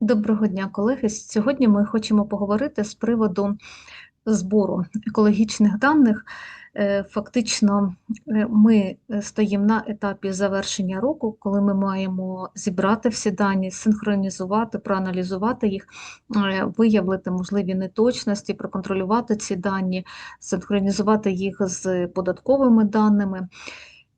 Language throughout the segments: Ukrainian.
Доброго дня, колеги. Сьогодні ми хочемо поговорити з приводу збору екологічних даних. Е, фактично, е, ми стоїмо на етапі завершення року, коли ми маємо зібрати всі дані, синхронізувати, проаналізувати їх, е, виявити можливі неточності, проконтролювати ці дані, синхронізувати їх з податковими даними.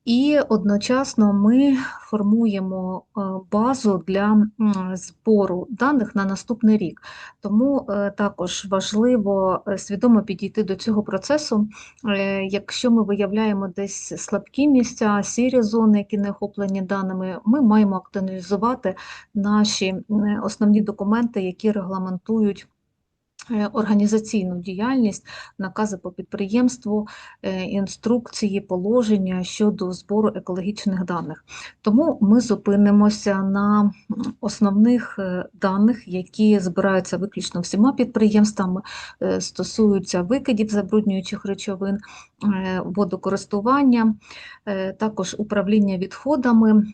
І одночасно ми формуємо е, базу для збору даних на наступний рік. Тому е, також важливо е, свідомо підійти до цього процесу. Якщо ми виявляємо десь слабкі місця, сірі зони, які не охоплені даними, ми маємо актуалізувати наші основні документи, які регламентують. Е, організаційну діяльність, накази по підприємству, е, інструкції, положення щодо збору екологічних даних. Тому ми зупинимося на основних е, даних, які збираються виключно всіма підприємствами, стосуються викидів забруднюючих речовин, водокористування, також управління відходами.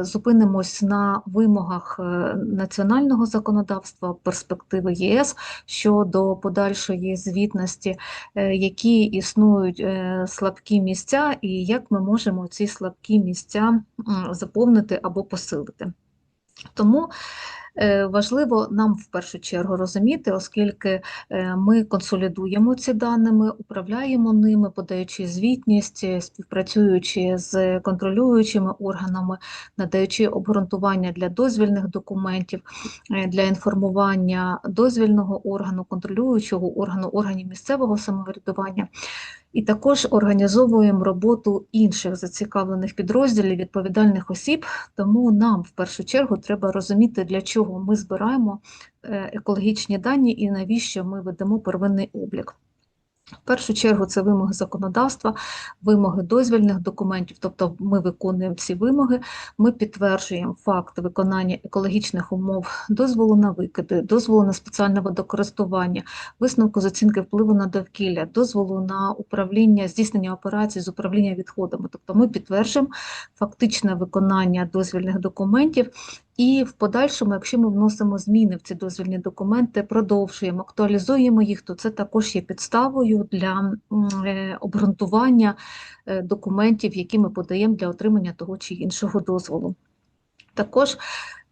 Зупинимось на вимогах національного законодавства, перспективи ЄС щодо подальшої звітності, е, які існують е, слабкі місця, і як ми можемо ці слабкі місця заповнити або посилити. Тому важливо нам в першу чергу розуміти, оскільки е, ми консолідуємо ці даними, управляємо ними, подаючи звітність, е, співпрацюючи з контролюючими органами, надаючи обґрунтування для дозвільних документів, для інформування дозвільного органу, контролюючого органу, органів місцевого самоврядування. І також організовуємо роботу інших зацікавлених підрозділів, відповідальних осіб, тому нам в першу чергу треба розуміти, для чого ми збираємо е, екологічні дані і навіщо ми ведемо первинний облік. В першу чергу це вимоги законодавства, вимоги дозвільних документів, тобто ми виконуємо ці вимоги, ми підтверджуємо факт виконання екологічних умов дозволу на викиди, дозволу на спеціальне водокористування, висновку з оцінки впливу на довкілля, дозволу на управління, здійснення операцій з управління відходами. Тобто ми підтверджуємо фактичне виконання дозвільних документів і в подальшому, якщо ми вносимо зміни в ці дозвільні документи, продовжуємо, актуалізуємо їх, то це також є підставою для е, обґрунтування е, документів, які ми подаємо для отримання того чи іншого дозволу. Також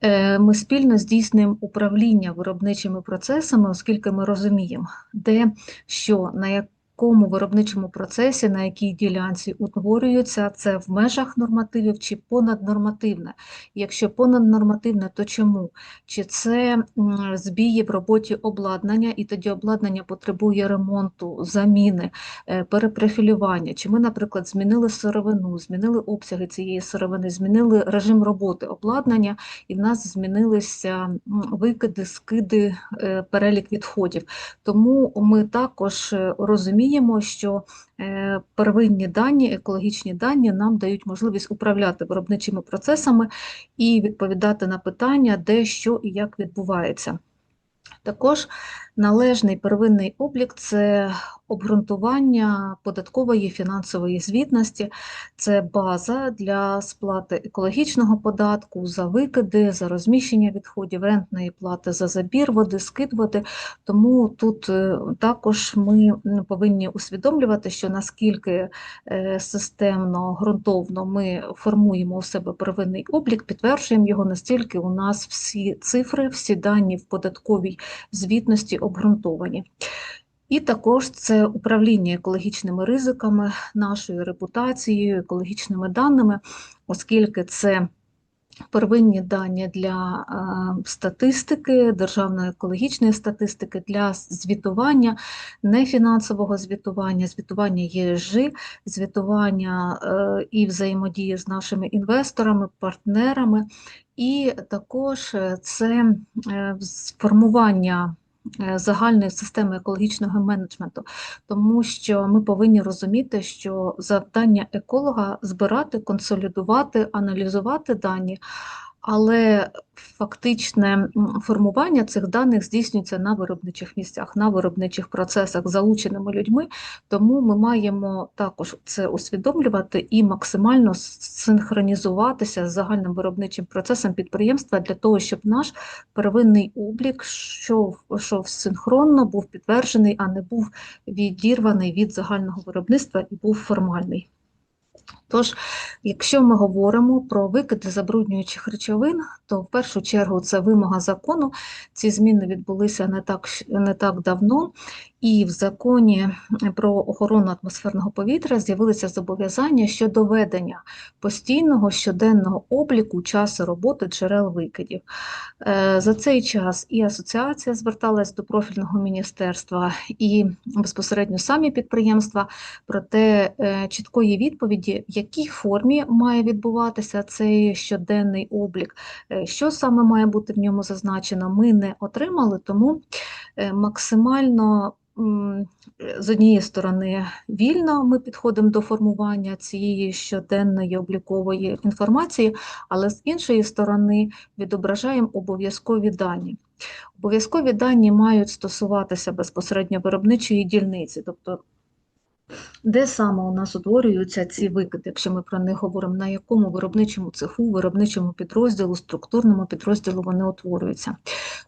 е, ми спільно здійснюємо управління виробничими процесами, оскільки ми розуміємо, де що, на як якому виробничому процесі, на якій ділянці утворюється, це в межах нормативів чи понаднормативне. Якщо понаднормативне, то чому? Чи це збії в роботі обладнання, і тоді обладнання потребує ремонту, заміни, е, перепрофілювання? Чи ми, наприклад, змінили сировину, змінили обсяги цієї сировини, змінили режим роботи обладнання, і в нас змінилися викиди, скиди, е, перелік відходів. Тому ми також е, розуміємо, розуміємо, що е, первинні дані, екологічні дані нам дають можливість управляти виробничими процесами і відповідати на питання, де що і як відбувається. Також належний первинний облік це обґрунтування податкової фінансової звітності, це база для сплати екологічного податку за викиди, за розміщення відходів, рентної плати за забір води, скид води. Тому тут е, також ми повинні усвідомлювати, що наскільки е, системно, ґрунтовно ми формуємо у себе первинний облік, підтверджуємо його, настільки у нас всі цифри, всі дані в податковій звітності обґрунтовані. І також це управління екологічними ризиками, нашою репутацією, екологічними даними, оскільки це первинні дані для е, статистики, державної екологічної статистики, для звітування, нефінансового звітування, звітування ЄСЖ, звітування е, і взаємодії з нашими інвесторами, партнерами, і також це е, формування. Е, загальної системи екологічного менеджменту, тому що ми повинні розуміти, що завдання еколога збирати, консолідувати, аналізувати дані. Але фактичне формування цих даних здійснюється на виробничих місцях, на виробничих процесах залученими людьми, тому ми маємо також це усвідомлювати і максимально синхронізуватися з загальним виробничим процесом підприємства для того, щоб наш первинний облік йшов, йшов синхронно, був підтверджений, а не був відірваний від загального виробництва і був формальний. Тож, якщо ми говоримо про викиди забруднюючих речовин, то в першу чергу це вимога закону. Ці зміни відбулися не так, не так давно, і в законі про охорону атмосферного повітря з'явилися зобов'язання щодо ведення постійного щоденного обліку часу роботи джерел викидів. Е, за цей час і асоціація зверталась до профільного міністерства, і безпосередньо самі підприємства, проте е, чіткої відповіді, в якій формі має відбуватися цей щоденний облік, е, що саме має бути в ньому зазначено, ми не отримали, тому максимально з однієї сторони, вільно ми підходимо до формування цієї щоденної облікової інформації, але з іншої сторони відображаємо обов'язкові дані. Обов'язкові дані мають стосуватися безпосередньо виробничої дільниці, тобто де саме у нас утворюються ці викиди, якщо ми про них говоримо, на якому виробничому цеху, виробничому підрозділу, структурному підрозділу вони утворюються.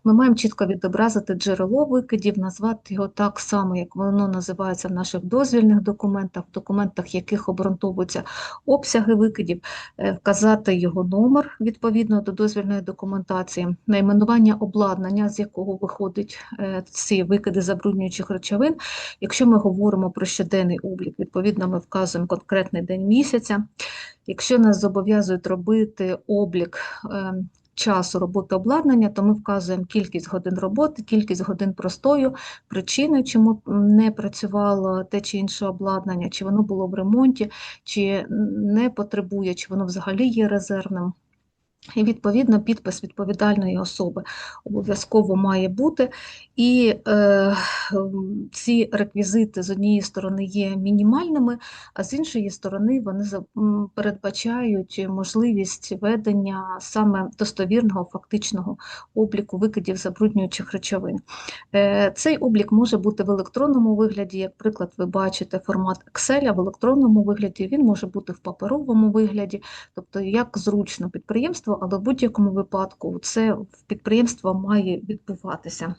Ми маємо чітко відобразити джерело викидів, назвати його так само, як воно називається в наших дозвільних документах, в документах, яких обґрунтовуються обсяги викидів, е, вказати його номер відповідно до дозвільної документації, найменування обладнання, з якого виходять е, ці викиди забруднюючих речовин. Якщо ми говоримо про щоденний облік, відповідно, ми вказуємо конкретний день місяця. Якщо нас зобов'язують робити облік ем, часу роботи обладнання, то ми вказуємо кількість годин роботи, кількість годин простою, причини, чому не працювало те чи інше обладнання, чи воно було в ремонті, чи не потребує, чи воно взагалі є резервним. І, відповідно, підпис відповідальної особи обов'язково має бути. І е, ці реквізити з однієї сторони є мінімальними, а з іншої сторони вони передбачають можливість ведення саме достовірного фактичного обліку викидів забруднюючих речовин. Е, Цей облік може бути в електронному вигляді, як приклад, ви бачите формат Excel, в електронному вигляді він може бути в паперовому вигляді, тобто як зручно підприємство підприємство, але в будь-якому випадку це в підприємства має відбуватися.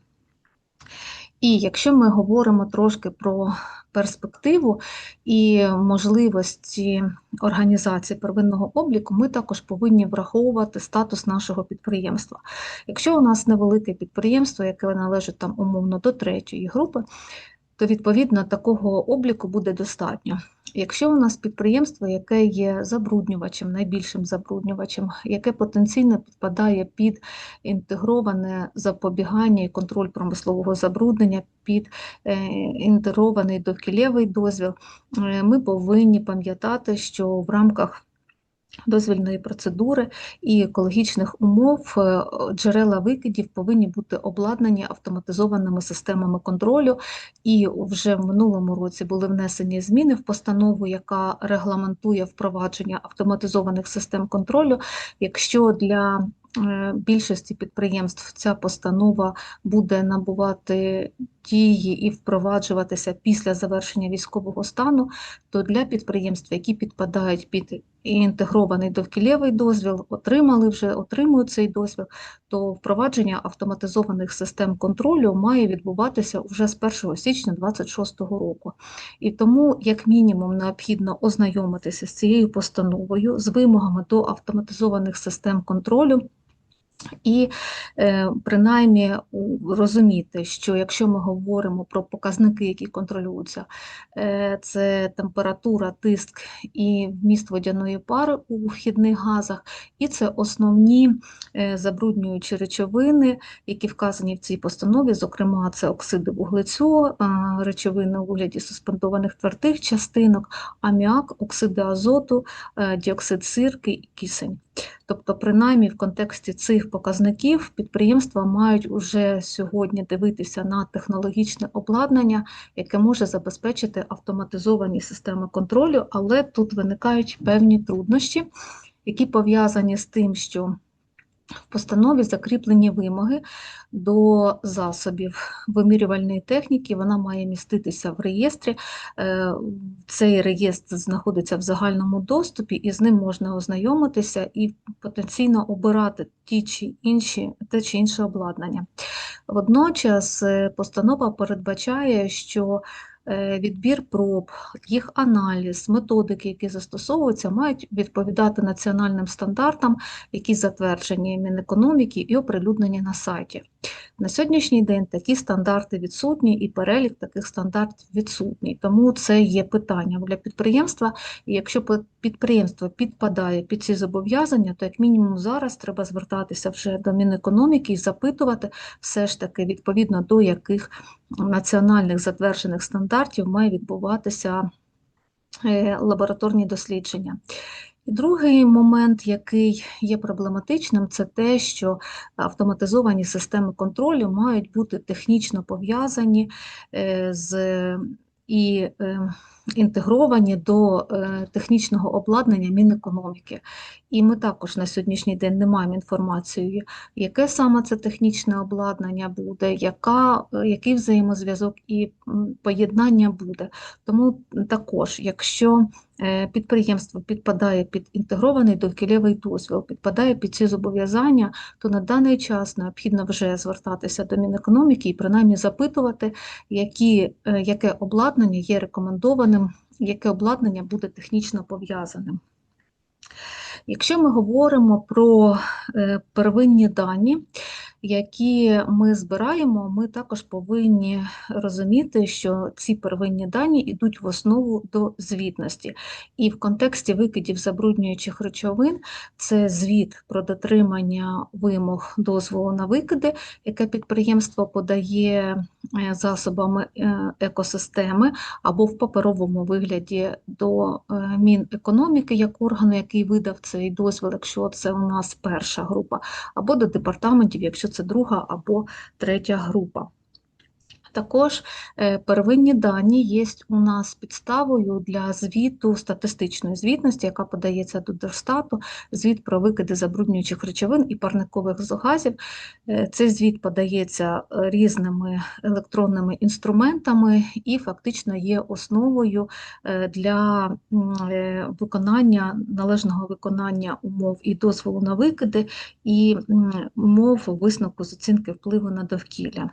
І якщо ми говоримо трошки про перспективу і можливості організації первинного обліку, ми також повинні враховувати статус нашого підприємства. Якщо у нас невелике підприємство, яке належить там умовно до третьої групи, то відповідно такого обліку буде достатньо. Якщо у нас підприємство, яке є забруднювачем, найбільшим забруднювачем, яке потенційно підпадає під інтегроване запобігання і контроль промислового забруднення, під е, інтегрований довкілєвий дозвіл, е, ми повинні пам'ятати, що в рамках дозвільної процедури і екологічних умов е, джерела викидів повинні бути обладнані автоматизованими системами контролю. І вже в минулому році були внесені зміни в постанову, яка регламентує впровадження автоматизованих систем контролю. Якщо для більшості підприємств ця постанова буде набувати дії і впроваджуватися після завершення військового стану, то для підприємств, які підпадають під інтегрований довкілєвий дозвіл, отримали вже, отримують цей дозвіл, то впровадження автоматизованих систем контролю має відбуватися вже з 1 січня 2026 року. І тому, як мінімум, необхідно ознайомитися з цією постановою, з вимогами до автоматизованих систем контролю. І е, принаймні розуміти, що якщо ми говоримо про показники, які контролюються, е, це температура, тиск і вміст водяної пари у вхідних газах, і це основні е, забруднюючі речовини, які вказані в цій постанові, зокрема, це оксиди вуглецю, речовини у вигляді суспендованих твердих частинок, аміак, оксиди азоту, діоксид сирки і кисень. Тобто, принаймні в контексті цих показників підприємства мають уже сьогодні дивитися на технологічне обладнання, яке може забезпечити автоматизовані системи контролю, але тут виникають певні труднощі, які пов'язані з тим, що В постанові закріплені вимоги до засобів вимірювальної техніки. Вона має міститися в реєстрі. Е, цей реєстр знаходиться в загальному доступі, і з ним можна ознайомитися і потенційно обирати ті чи інші, те чи інше обладнання. Водночас е, постанова передбачає, що відбір проб, їх аналіз, методики, які застосовуються, мають відповідати національним стандартам, які затверджені Мінекономіки і оприлюднені на сайті. На сьогоднішній день такі стандарти відсутні, і перелік таких стандартів відсутній. Тому це є питання для підприємства. І якщо підприємство підпадає під ці зобов'язання, то як мінімум зараз треба звертатися вже до Мінекономіки і запитувати все ж таки відповідно до яких національних затверджених стандартів має відбуватися е, лабораторні дослідження. Другий момент, який є проблематичним, це те, що автоматизовані системи контролю мають бути технічно пов'язані е, з і е, інтегровані до е, технічного обладнання Мінекономіки. І ми також на сьогоднішній день не маємо інформації, яке саме це технічне обладнання буде, яка, е, який взаємозв'язок і поєднання буде. Тому також, якщо Е, підприємство підпадає під інтегрований довкілєвий дозвіл, підпадає під ці зобов'язання, то на даний час необхідно вже звертатися до Мінекономіки і принаймні запитувати, які, яке обладнання є рекомендованим, яке обладнання буде технічно пов'язаним. Якщо ми говоримо про е, первинні дані, які ми збираємо, ми також повинні розуміти, що ці первинні дані йдуть в основу до звітності. І в контексті викидів забруднюючих речовин це звіт про дотримання вимог дозволу на викиди, яке підприємство подає е, засобами е, екосистеми або в паперовому вигляді до е, Мінекономіки як органу, який видав цей дозвіл, якщо це у нас перша група, або до департаментів, якщо це друга або третя група. Також е, первинні дані є у нас підставою для звіту статистичної звітності, яка подається до Держстату, звіт про викиди забруднюючих речовин і парникових газів. Е, цей звіт подається е, різними електронними інструментами і фактично є основою для виконання належного виконання умов і дозволу на викиди, і умов висновку з оцінки впливу на довкілля.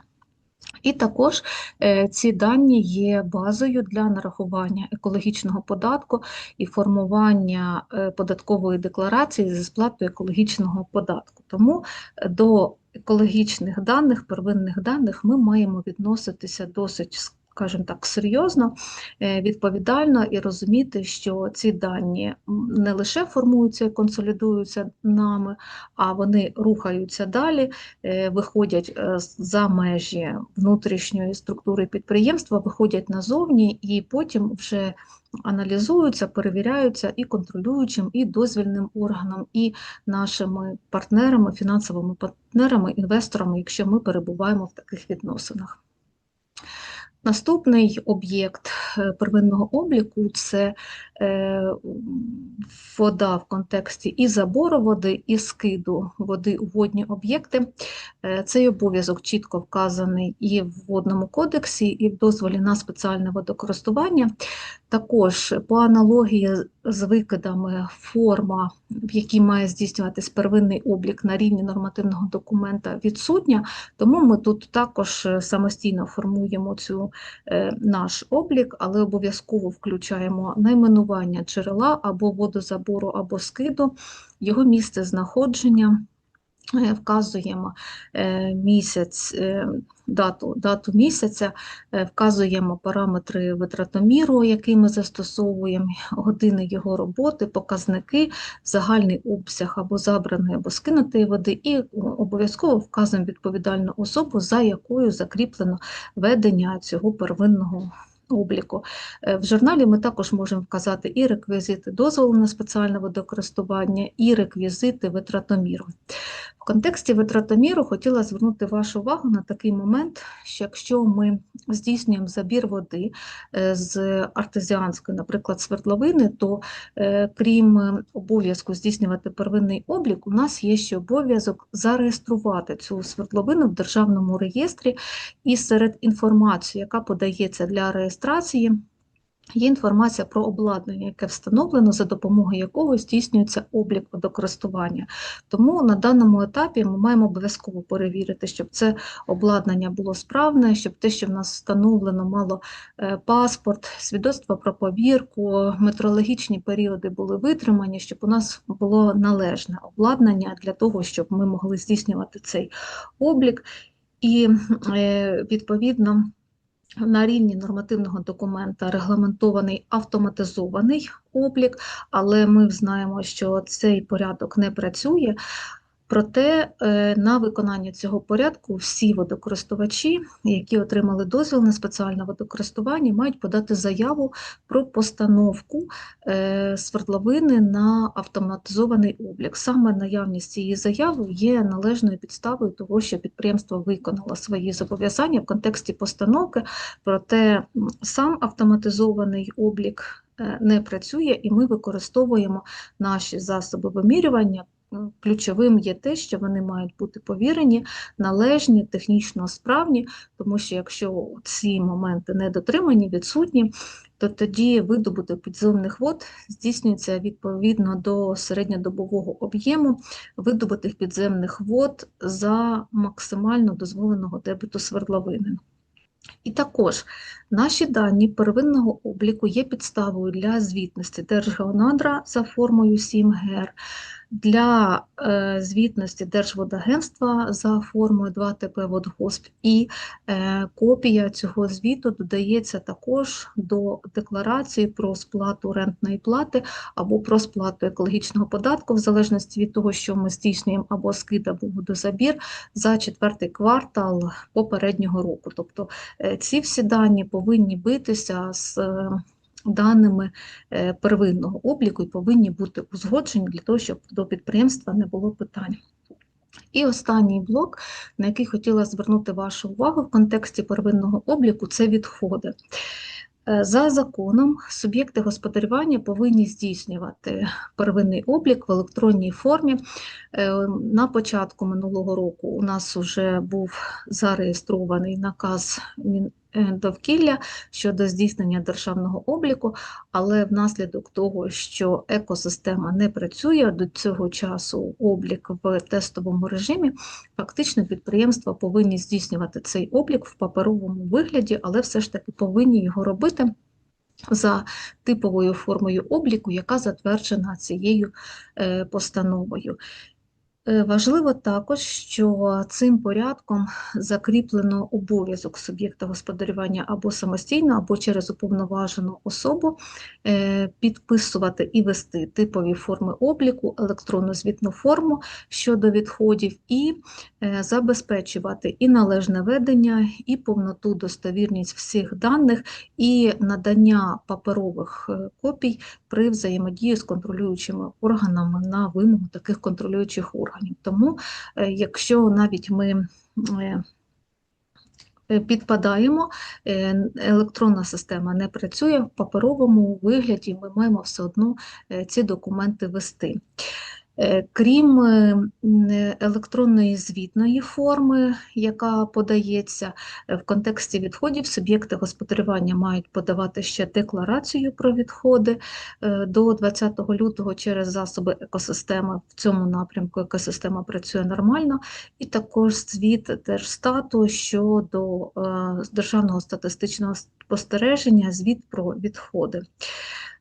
І також е, ці дані є базою для нарахування екологічного податку і формування е, податкової декларації зі сплатою екологічного податку. Тому е, до екологічних даних, первинних даних ми маємо відноситися досить скажімо так, серйозно, е, відповідально і розуміти, що ці дані не лише формуються і консолідуються нами, а вони рухаються далі, е, виходять е, за межі внутрішньої структури підприємства, виходять назовні і потім вже. Аналізуються, перевіряються і контролюючим, і дозвільним органом, і нашими партнерами, фінансовими партнерами, інвесторами, якщо ми перебуваємо в таких відносинах. Наступний об'єкт е, первинного обліку це вода в контексті і забору води, і скиду води у водні об'єкти. Е, цей обов'язок чітко вказаний і в водному кодексі, і в дозволі на спеціальне водокористування. Також по аналогії з викидами форма, в якій має здійснюватись первинний облік на рівні нормативного документа, відсутня, тому ми тут також самостійно формуємо цю е, наш облік, але обов'язково включаємо найменування джерела або водозабору, або скиду, його місце знаходження. Е, вказуємо е, місяць, е, дату дату місяця, вказуємо параметри витратоміру, який ми застосовуємо, години його роботи, показники, загальний обсяг або забраної, або скинутої води, і обов'язково вказуємо відповідальну особу, за якою закріплено ведення цього первинного обліку. Е, в журналі ми також можемо вказати і реквізити дозволу на спеціальне водокористування, і реквізити витратоміру. Контексті витратоміру хотіла звернути вашу увагу на такий момент, що якщо ми здійснюємо забір води е, з артезіанської, наприклад, свердловини, то е, крім обов'язку здійснювати первинний облік, у нас є ще обов'язок зареєструвати цю свердловину в державному реєстрі і серед інформації, яка подається для реєстрації. Є інформація про обладнання, яке встановлено, за допомогою якого здійснюється облік водокористування. Тому на даному етапі ми маємо обов'язково перевірити, щоб це обладнання було справне, щоб те, що в нас встановлено, мало е, паспорт, свідоцтво про повірку, метрологічні періоди були витримані, щоб у нас було належне обладнання для того, щоб ми могли здійснювати цей облік. І е, відповідно на рівні нормативного документа регламентований автоматизований облік, але ми знаємо, що цей порядок не працює. Проте е, на виконання цього порядку всі водокористувачі, які отримали дозвіл на спеціальне водокористування, мають подати заяву про постановку е, свердловини на автоматизований облік. Саме наявність цієї заяви є належною підставою того, що підприємство виконало свої зобов'язання в контексті постановки, проте сам автоматизований облік е, не працює, і ми використовуємо наші засоби вимірювання. Ключовим є те, що вони мають бути повірені, належні, технічно справні, тому що якщо ці моменти не дотримані, відсутні, то тоді видобуток підземних вод здійснюється відповідно до середньодобового об'єму видобутих підземних вод за максимально дозволеного дебіту свердловини. І також наші дані первинного обліку є підставою для звітності Держгеонадра за формою 7 ГЕР, для е, звітності Держводагентства за формою 2ТП Водгосп, і е, копія цього звіту додається також до декларації про сплату рентної плати або про сплату екологічного податку, в залежності від того, що ми здійснюємо або скид, або водозабір за четвертий квартал попереднього року. Тобто е, ці всі дані повинні битися з даними е, первинного обліку і повинні бути узгоджені для того, щоб до підприємства не було питань. І останній блок, на який хотіла звернути вашу увагу в контексті первинного обліку, це відходи. Е, за законом суб'єкти господарювання повинні здійснювати первинний облік в електронній формі. Е, на початку минулого року у нас вже був зареєстрований наказ довкілля щодо здійснення державного обліку, але внаслідок того, що екосистема не працює до цього часу облік в тестовому режимі, фактично підприємства повинні здійснювати цей облік в паперовому вигляді, але все ж таки повинні його робити. За типовою формою обліку, яка затверджена цією е, постановою. Е, важливо також, що цим порядком закріплено обов'язок суб'єкта господарювання або самостійно, або через уповноважену особу е, підписувати і вести типові форми обліку, електронну звітну форму щодо відходів, і е, забезпечувати і належне ведення, і повноту достовірність всіх даних, і надання паперових копій при взаємодії з контролюючими органами на вимогу таких контролюючих органів. Тому, е, якщо навіть ми е, е, Підпадаємо, електронна система не працює в паперовому вигляді, ми маємо все одно ці документи вести. Е, крім е, електронної звітної форми, яка подається е, в контексті відходів, суб'єкти господарювання мають подавати ще декларацію про відходи до 20 лютого через засоби екосистеми. В цьому напрямку екосистема працює нормально, і також звіт Держстату щодо державного статистичного спостереження, звіт про відходи.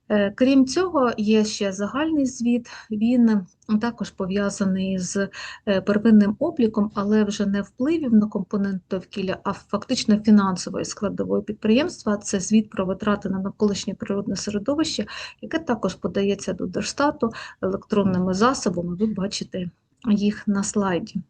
Е, крім цього, є ще загальний звіт, він також пов'язаний з е, первинним обліком, але вже не впливів на компонент довкілля, а фактично фінансової складової підприємства. Це звіт про витрати на навколишнє природне середовище, яке також подається до Держстату електронними засобами. Ви бачите їх на слайді.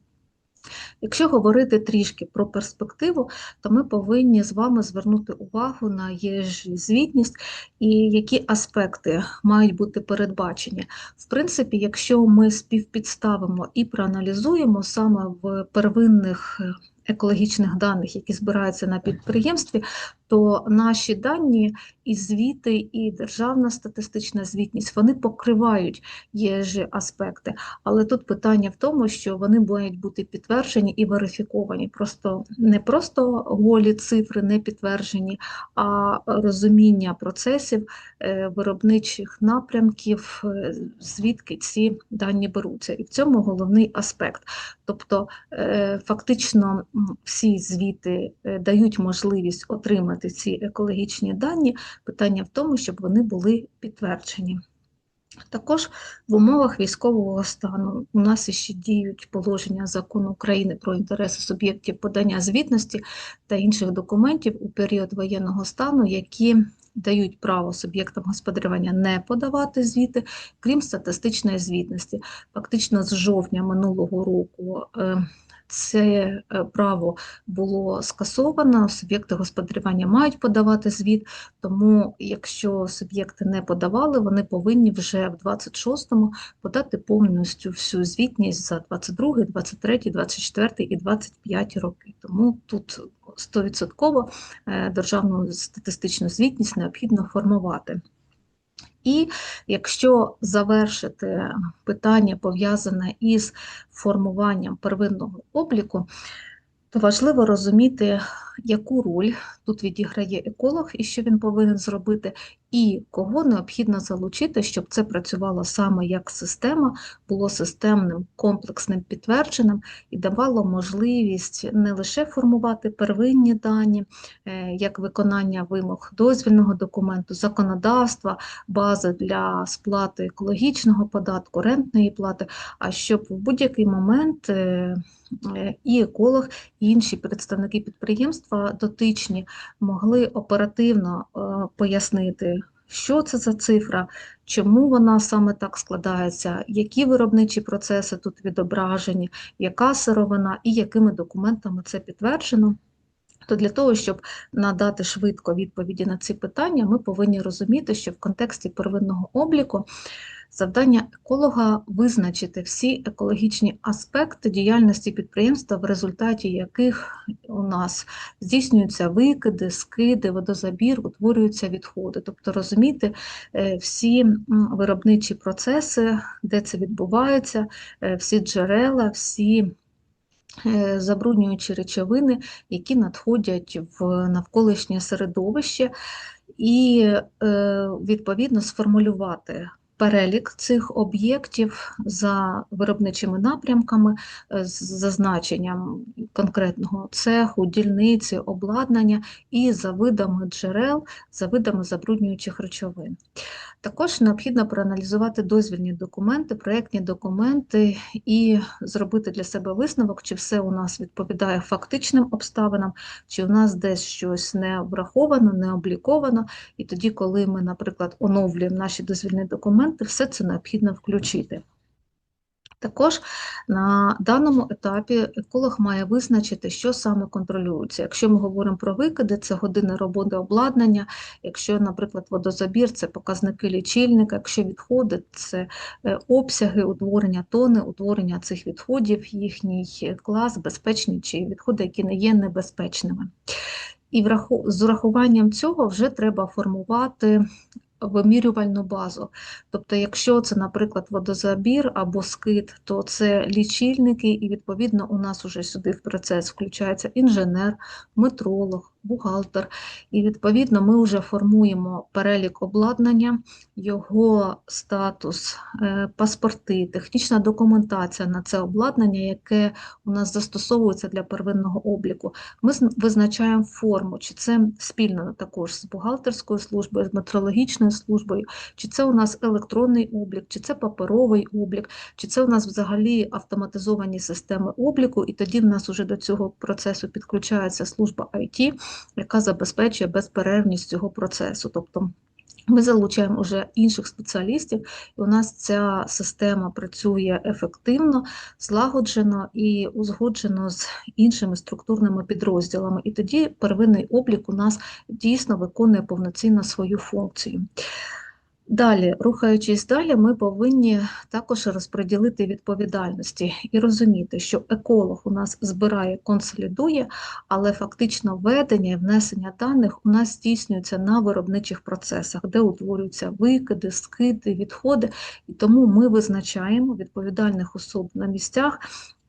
Якщо говорити трішки про перспективу, то ми повинні з вами звернути увагу на ЄЖ звітність і які аспекти мають бути передбачені. В принципі, якщо ми співпідставимо і проаналізуємо саме в первинних екологічних даних, які збираються на підприємстві, то наші дані і звіти, і державна статистична звітність вони покривають ЄЖ аспекти. Але тут питання в тому, що вони мають бути підтверджені і верифіковані. Просто не просто голі цифри не підтверджені, а розуміння процесів е, виробничих напрямків, е, звідки ці дані беруться. І в цьому головний аспект. Тобто, е, фактично, всі звіти дають можливість отримати отримати ці екологічні дані, питання в тому, щоб вони були підтверджені. Також в умовах військового стану у нас ще діють положення закону України про інтереси суб'єктів подання звітності та інших документів у період воєнного стану, які дають право суб'єктам господарювання не подавати звіти, крім статистичної звітності. Фактично з жовтня минулого року е, це е, право було скасовано, суб'єкти господарювання мають подавати звіт, тому якщо суб'єкти не подавали, вони повинні вже в 26-му подати повністю всю звітність за 22, 23, 24 і 25 роки. Тому тут 100% е, державну статистичну звітність необхідно формувати. І якщо завершити питання пов'язане із формуванням первинного обліку, то важливо розуміти, яку роль тут відіграє еколог і що він повинен зробити, і кого необхідно залучити, щоб це працювало саме як система, було системним, комплексним підтвердженим і давало можливість не лише формувати первинні дані, е, як виконання вимог дозвільного документу, законодавства, бази для сплати екологічного податку, рентної плати, а щоб в будь-який момент е, і еколог, і інші представники підприємства дотичні могли оперативно пояснити що це за цифра, чому вона саме так складається, які виробничі процеси тут відображені, яка сировина і якими документами це підтверджено. То для того, щоб надати швидко відповіді на ці питання, ми повинні розуміти, що в контексті первинного обліку Завдання еколога визначити всі екологічні аспекти діяльності підприємства, в результаті яких у нас здійснюються викиди, скиди, водозабір, утворюються відходи, тобто розуміти е, всі виробничі процеси, де це відбувається, е, всі джерела, всі. Е, забруднюючі речовини, які надходять в навколишнє середовище, і відповідно сформулювати перелік цих об'єктів за виробничими напрямками, е, з зазначенням конкретного цеху, дільниці, обладнання і за видами джерел, за видами забруднюючих речовин. Також необхідно проаналізувати дозвільні документи, проєктні документи і зробити для себе висновок, чи все у нас відповідає фактичним обставинам, чи у нас десь щось не враховано, не обліковано. І тоді, коли ми, наприклад, оновлюємо наші дозвільні документи, все це необхідно включити. Також на даному етапі еколог має визначити, що саме контролюється. Якщо ми говоримо про викиди, це години роботи обладнання, якщо, наприклад, водозабір, це показники лічильника, якщо відходи, це е, обсяги утворення тони, утворення цих відходів, їхній клас, безпечні чи відходи, які не є небезпечними. І з урахуванням цього вже треба формувати вимірювальну базу. Тобто, якщо це, наприклад, водозабір або скид, то це лічильники, і відповідно у нас уже сюди в процес включається інженер, метролог, бухгалтер. І відповідно ми вже формуємо перелік обладнання, його статус, е, паспорти, технічна документація на це обладнання, яке у нас застосовується для первинного обліку. Ми визначаємо форму, чи це спільно також з бухгалтерською службою, з метрологічною службою, чи це у нас електронний облік, чи це паперовий облік, чи це у нас взагалі автоматизовані системи обліку, і тоді в нас вже до цього процесу підключається служба IT, яка забезпечує безперервність цього процесу. Тобто Ми залучаємо вже інших спеціалістів, і у нас ця система працює ефективно, злагоджено і узгоджено з іншими структурними підрозділами. І тоді первинний облік у нас дійсно виконує повноцінно свою функцію. Далі, рухаючись далі, ми повинні також розподілити відповідальності і розуміти, що еколог у нас збирає, консолідує, але фактично ведення і внесення даних у нас здійснюється на виробничих процесах, де утворюються викиди, скиди, відходи. І тому ми визначаємо відповідальних особ на місцях.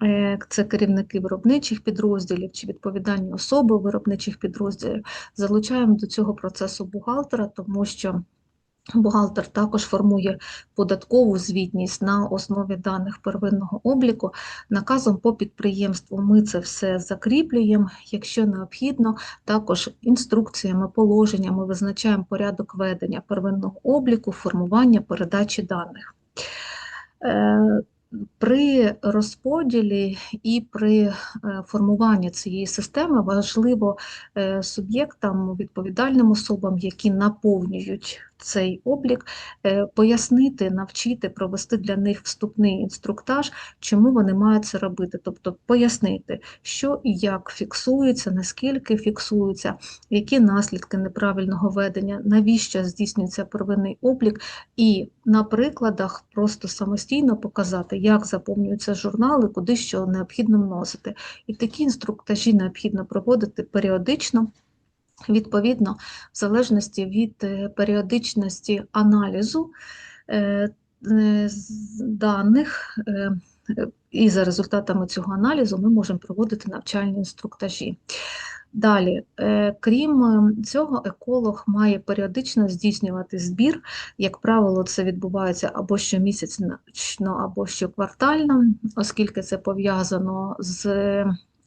е, Це керівники виробничих підрозділів чи відповідальні особи виробничих підрозділів. Залучаємо до цього процесу бухгалтера, тому що Бухгалтер також формує податкову звітність на основі даних первинного обліку. Наказом по підприємству ми це все закріплюємо. Якщо необхідно, також інструкціями, положеннями визначаємо порядок ведення первинного обліку, формування, передачі даних. Е, При розподілі і при е, формуванні цієї системи важливо е, суб'єктам, відповідальним особам, які наповнюють цей облік, е, пояснити, навчити, провести для них вступний інструктаж, чому вони мають це робити. Тобто пояснити, що і як фіксується, наскільки фіксується, які наслідки неправильного ведення, навіщо здійснюється первинний облік, і на прикладах просто самостійно показати, як заповнюються журнали, куди що необхідно вносити. І такі інструктажі необхідно проводити періодично. Відповідно, в залежності від е, періодичності аналізу е, е, даних і за результатами цього аналізу ми можемо проводити навчальні інструктажі. Далі, крім цього, еколог має періодично здійснювати збір. Як правило, це відбувається або щомісячно, або щоквартально, оскільки це пов'язано з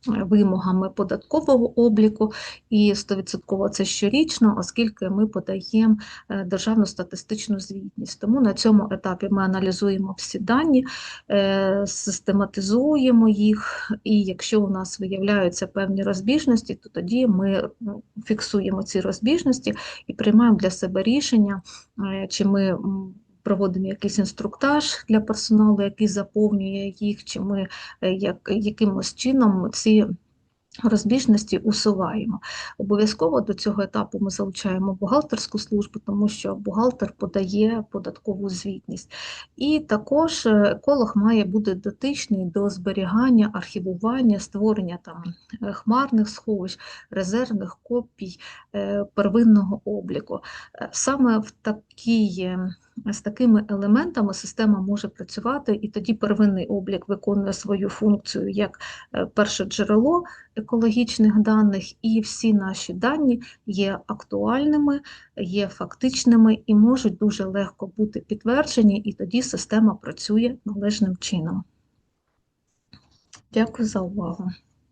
вимогами податкового обліку, і 100% це щорічно, оскільки ми подаємо е, державну статистичну звітність. Тому на цьому етапі ми аналізуємо всі дані, е, систематизуємо їх, і якщо у нас виявляються певні розбіжності, то тоді ми ну, фіксуємо ці розбіжності і приймаємо для себе рішення, е, чи ми проводимо якийсь інструктаж для персоналу, який заповнює їх, чи ми е, як, якимось чином ці розбіжності усуваємо. Обов'язково до цього етапу ми залучаємо бухгалтерську службу, тому що бухгалтер подає податкову звітність. І також еколог має бути дотичний до зберігання, архівування, створення там е, хмарних сховищ, резервних копій е, первинного обліку. Саме в такій з такими елементами система може працювати, і тоді первинний облік виконує свою функцію як е, перше джерело екологічних даних, і всі наші дані є актуальними, є фактичними і можуть дуже легко бути підтверджені, і тоді система працює належним чином. Дякую за увагу.